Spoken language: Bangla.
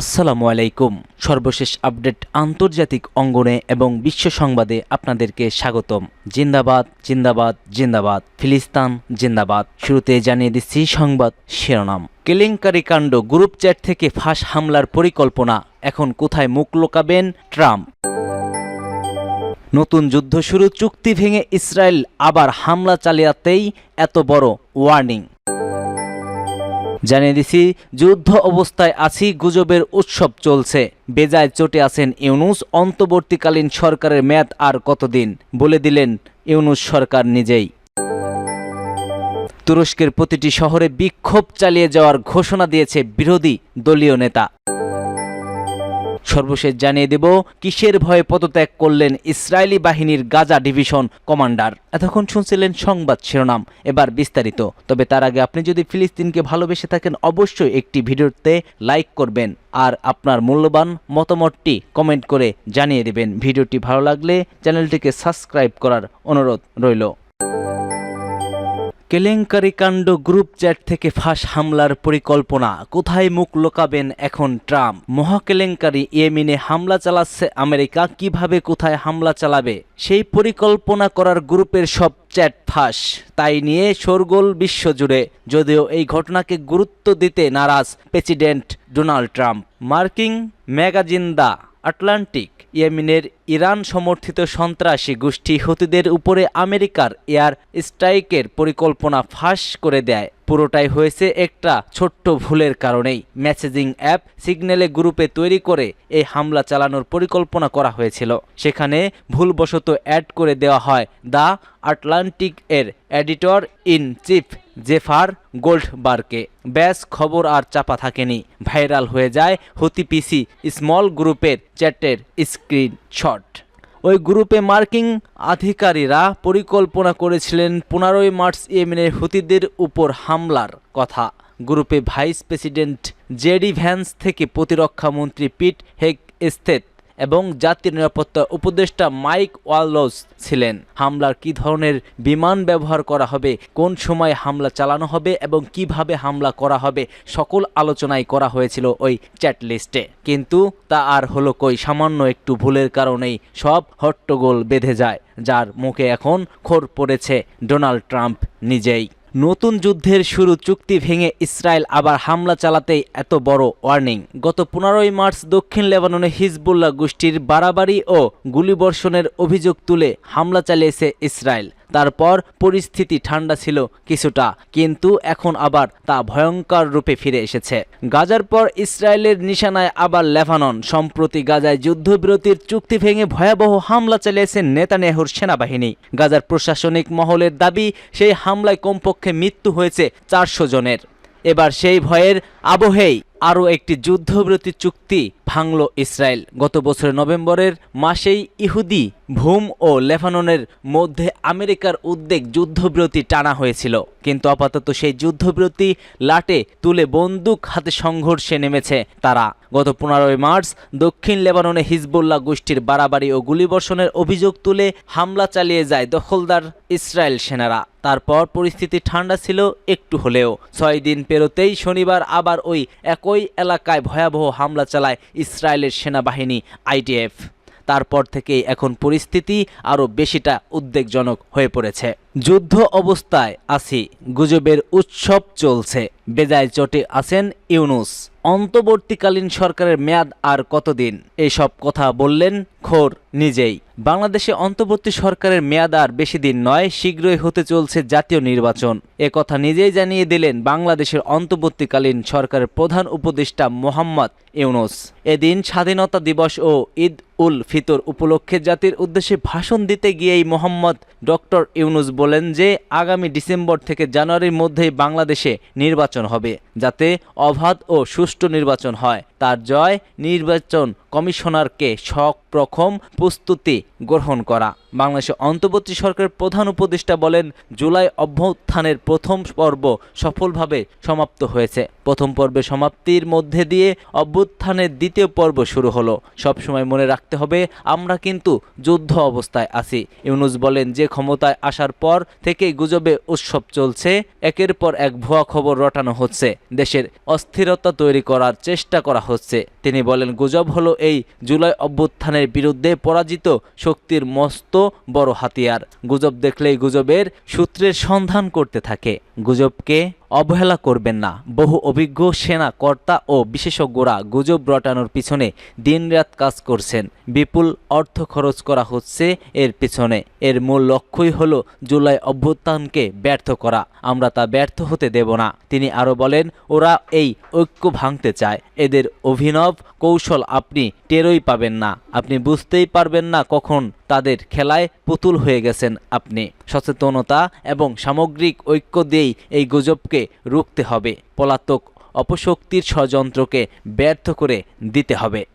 আসসালামু আলাইকুম। সর্বশেষ আপডেট আন্তর্জাতিক অঙ্গনে এবং বিশ্ব সংবাদে আপনাদেরকে স্বাগতম। জিন্দাবাদ জিন্দাবাদ জিন্দাবাদ। ফিলিস্তান, জিন্দাবাদ। শুরুতে জানিয়ে দিচ্ছি সংবাদ শিরোনাম। কেলেঙ্কারি কাণ্ড, গ্রুপ চ্যাট থেকে ফাঁস হামলার পরিকল্পনা, এখন কোথায় মুখ লোকাবেন ট্রাম্প? নতুন যুদ্ধ শুরু, চুক্তি ভেঙে ইসরায়েল আবার হামলা চালিয়াতেই এত বড় ওয়ার্নিং। জানিয়ে দিছি, যুদ্ধ অবস্থায় আছি, গুজবের উৎসব চলছে। বেজায় চটে আছেন ইউনুস, অন্তর্বর্তীকালীন সরকারের মেয়াদ আর কতদিন? বলে দিলেন ইউনুস সরকার নিজেই। তুরস্কের প্রতিটি শহরে বিক্ষোভ চালিয়ে যাওয়ার ঘোষণা দিয়েছে বিরোধী দলীয় নেতা। সর্বশেষ জানিয়ে দেব, কিসের ভয়ে পদত্যাগ করলেন ইসরায়েলি বাহিনীর গাজা ডিভিশন কমান্ডার। এতক্ষণ শুনছিলেন সংবাদ শিরোনাম, এবার বিস্তারিত। তবে তার আগে আপনি যদি ফিলিস্তিনকে ভালোবেসে থাকেন, অবশ্যই একটি ভিডিওতে লাইক করবেন আর আপনার মূল্যবান মতামতটি কমেন্ট করে জানিয়ে দেবেন। ভিডিওটি ভালো লাগলে চ্যানেলটিকে সাবস্ক্রাইব করার অনুরোধ রইল। কেলেঙ্কারি কাণ্ড গ্রুপ চ্যাট থেকে ফাঁস হামলার পরিকল্পনা। কোথায় মুখ লোকাবেন এখন ট্রাম্প? মহাকেলেঙ্কারি ইয়েমিনে হামলা চালাচ্ছে আমেরিকা, কীভাবে কোথায় হামলা চালাবে? সেই পরিকল্পনা করার গ্রুপের সব চ্যাট ফাঁস। তাই নিয়ে শোরগোল বিশ্বজুড়ে। যদিও এই ঘটনাকে গুরুত্ব দিতে নারাজ প্রেসিডেন্ট ডোনাল্ড ট্রাম্প। মার্কিং ম্যাগাজিন দ্য আটলান্টিক, ইয়েমেনের ইরান সমর্থিত সন্ত্রাসী গোষ্ঠী হতিদের উপরে আমেরিকার এয়ার স্ট্রাইকের পরিকল্পনা ফাঁস করে দেয়। পুরোটাই হয়েছে একটা ছোট্ট ভুলের কারণেই। মেসেজিং অ্যাপ সিগন্যালে গ্রুপে তৈরি করে এই হামলা চালানোর পরিকল্পনা করা হয়েছিল। সেখানে ভুলবশত অ্যাড করে দেওয়া হয় দ্য আটলান্টিক এর এডিটর ইন চিফ জেফার গোল্ডবার্কে ব্যাস, খবর আর চাপা থাকেনি। ভাইরাল হয়ে যায় হতি পিসি স্মল গ্রুপের চ্যাটের স্ক্রিনশট ওই গ্রুপে মার্কিং আধিকারীরা পরিকল্পনা করেছিলেন পনেরোই মার্চ ইয়েমেনের হুতিদের উপর হামলার কথা। গ্রুপে ভাইস প্রেসিডেন্ট জেডি ভ্যান্স থেকে প্রতিরক্ষা মন্ত্রী পিট হেক এস্থেত এবং জাতীয় নিরাপত্তা উপদেষ্টা মাইক ওয়ালস ছিলেন। হামলার কী ধরনের বিমান ব্যবহার করা হবে, কোন সময় হামলা চালানো হবে এবং কীভাবে হামলা করা হবে, সকল আলোচনাই করা হয়েছিল ওই চ্যাট লিস্টে। কিন্তু তা আর হলো কই, সামান্য একটু ভুলের কারণেই সব হট্টগোল বেঁধে যায়, যার মুখে এখন খোর পড়েছে ডোনাল্ড ট্রাম্প নিজেই। নতুন যুদ্ধের শুরু, চুক্তি ভেঙে ইসরায়েল আবার হামলা চালাতেই এত বড় ওয়ার্নিং গত পনেরোই মার্চ দক্ষিণ লেবাননে হিজবুল্লাহ গোষ্ঠীর বাড়াবাড়ি ও গুলিবর্ষণের অভিযোগ তুলে হামলা চালিয়েছে ইসরায়েল। তারপর পরিস্থিতি ঠান্ডা ছিল কিছুটা, কিন্তু এখন আবার তা ভয়ঙ্কর রূপে ফিরে এসেছে। গাজার পর ইসরায়েলের নিশানায় আবার লেবানন। সম্প্রতি গাজায় যুদ্ধবিরতির চুক্তি ভেঙে ভয়াবহ হামলা চালিয়েছে নেতানিয়াহুর সেনাবাহিনী। গাজার প্রশাসনিক মহলের দাবি, সেই হামলায় কমপক্ষে মৃত্যু হয়েছে চারশো জনের। এবার সেই ভয়ের আবহেই আরও একটি যুদ্ধবিরতি চুক্তি ভাঙল ইসরায়েল। গত বছরের নভেম্বরের মাসেই ইহুদি, ভূম ও লেবাননের মধ্যে আমেরিকার উদ্বেগ যুদ্ধবিরতি টানা হয়েছিল। কিন্তু আপাতত সেই যুদ্ধবিরতি লাটে তুলে বন্দুক হাতে সংঘর্ষে নেমেছে তারা। গত পনেরোই মার্চ দক্ষিণ লেবাননে হিজবুল্লাহ গোষ্ঠীর বাড়াবাড়ি ও গুলিবর্ষণের অভিযোগ তুলে হামলা চালিয়ে যায় দখলদার ইসরায়েল সেনারা। তারপর পরিস্থিতি ঠান্ডা ছিল একটু হলেও। ছয় দিন পেরোতেই শনিবার আবার ওই একই এলাকায় ভয়াবহ হামলা চালায় ইসরায়েলের সেনাবাহিনী, আইডিএফ। তারপর থেকেই এখন পরিস্থিতি আরও বেশিটা উদ্বেগজনক হয়ে পড়েছে। যুদ্ধ অবস্থায় আছি। গুজবের উৎসব চলছে। বেজায় চটে আছেন ইউনুস। অন্তর্বর্তীকালীন সরকারের মেয়াদ আর কতদিন? এসব কথা বললেন খোর নিজেই। বাংলাদেশে অন্তর্বর্তী সরকারের মেয়াদ আর বেশি দিন নয়, শীঘ্রই হতে চলছে জাতীয় নির্বাচন। এ কথা নিজেই জানিয়ে দিলেন বাংলাদেশের অন্তর্বর্তীকালীন সরকারের প্রধান উপদেষ্টা মোহাম্মদ ইউনুস। এদিন স্বাধীনতা দিবস ও ঈদ উল ফিতর উপলক্ষে জাতির উদ্দেশ্যে ভাষণ দিতে গিয়েই মোহাম্মদ ডক্টর ইউনুস বলেন যে আগামী ডিসেম্বর থেকে জানুয়ারির মধ্যেই বাংলাদেশে নির্বাচন হবে, যাতে অবাধ ও সুষ্ঠু নির্বাচন হয়। তার জয় নির্বাচন কমিশনারকে শক প্রথম প্রস্তুতি গ্রহণ করা। বাংলাদেশের অন্তর্বর্তী সরকারের প্রধান উপদেষ্টা বলেন, জুলাই অভ্যুত্থানের প্রথম পর্ব সফলভাবে সমাপ্ত হয়েছে। প্রথম পর্বের সমাপ্তির মধ্যে দিয়ে অভ্যুত্থানের দ্বিতীয় পর্ব শুরু হলো। সবসময় মনে রাখতে হবে, আমরা কিন্তু যুদ্ধ অবস্থায় আছি। ইউনুস বলেন, যে ক্ষমতায় আসার পর থেকেই গুজবে উৎসব চলছে, একের পর এক ভুয়া খবর রটানো হচ্ছে। দেশের অস্থিরতা তৈরি করার চেষ্টা করা হচ্ছে। তিনি বলেন, গুজব হলো এই জুলাই অভ্যুত্থানের বিরুদ্ধে পরাজিত শক্তির মস্ত বড় হাতিয়ার। গুজব দেখলেই গুজবের সূত্রের সন্ধান করতে থাকে। গুজবকে অবহেলা করবেন না। বহু অভিজ্ঞ সেনা কর্তা ও বিশেষজ্ঞরা গুজব রটানোর পিছনে দিনরাত কাজ করছেন। বিপুল অর্থ খরচ করা হচ্ছে এর পিছনে। এর মূল লক্ষ্যই হল জুলাই অভ্যুত্থানকে ব্যর্থ করা। আমরা তা ব্যর্থ হতে দেব না। তিনি আরও বলেন, ওরা এই ঐক্য ভাঙতে চায়। এদের অভিনব কৌশল আপনি টেরই পাবেন না। আপনি বুঝতেই পারবেন না কখন তাদের খেলায় পুতুল হয়ে গেছেন আপনি। সচেতনতা এবং সামগ্রিক ঐক্য দিয়েই এই গুজবকে রুখতে হবে। পলাতক অপশক্তির ষড়যন্ত্রকে ব্যর্থ করে দিতে হবে।